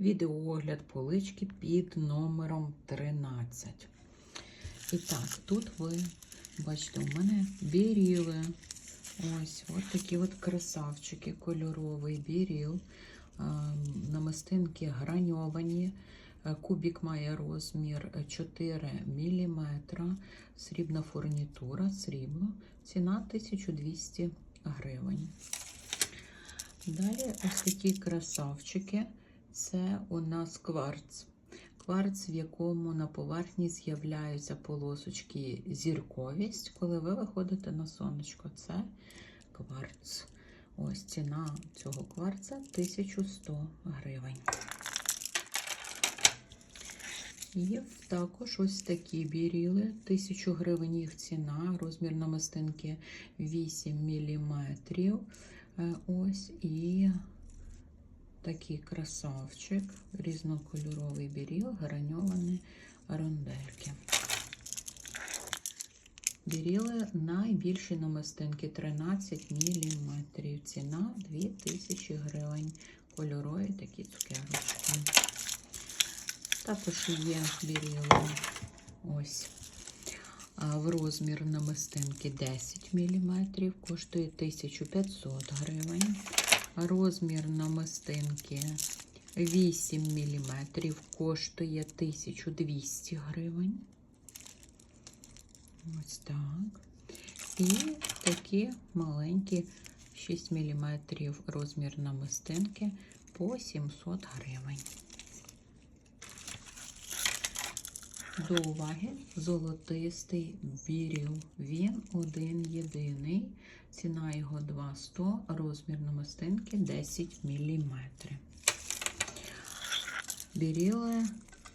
відеоогляд полички під номером 13. І так, тут ви бачите, у мене біріли. Ось от такі от красавчики, кольоровий біріл. Намистинки граньовані. Е, Кубік має розмір 4 мм. Срібна фурнітура, срібло. Ціна 1200 гривень. Далі ось такі красавчики. Це у нас кварц. Кварц, в якому на поверхні з'являються полосочки зірковість, коли ви виходите на сонечко. Це кварц. Ось ціна цього кварца 1100 гривень. Є також ось такі біріли, 1000 гривень їх ціна, розмір намистинки 8 мм. Ось і такий красавчик, різнокольоровий біріл, граньовані рондельки. Біріли найбільші намистинки 13 мм. Ціна 2000 гривень. Кольорові такі цукерочки. Також є біріли ось в розмір намистинки 10 мм, коштує 1500 гривень. Розмір намистинки 8 мм коштує 1200 гривень. Ось так. І такі маленькі 6 мм розмір намистинки по 700 гривень. До уваги золотистий біріл. Він один єдиний. Ціна його 200, розмір намистинки 10 мм. Біріли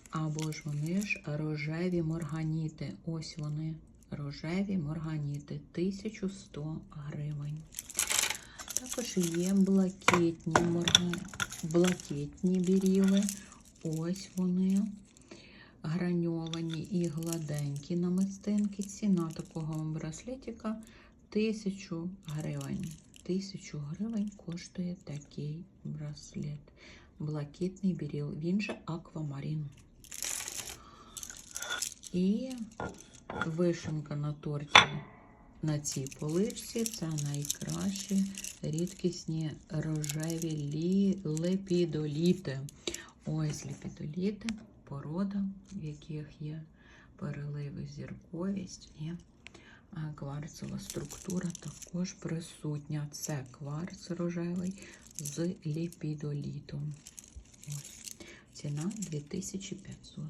або ж вони ж рожеві морганіти. Ось вони рожеві морганіти 1100 гривень. Також є блакитні морга... блакитні біріли. Ось вони граньовані і гладенькі намистинки. Ціна такого браслетика 1000 гривень. 1000 гривень коштує такий браслет. Блакитний біріл, він же аквамарін. І вишенка на торті на цій поличці це найкращі рідкісні рожеві лі... лепідоліти. Ось лепідоліти, порода, в яких є переливи зірковість і кварцева структура також присутня. Це кварц рожевий з ліпідолітом. Ціна 2500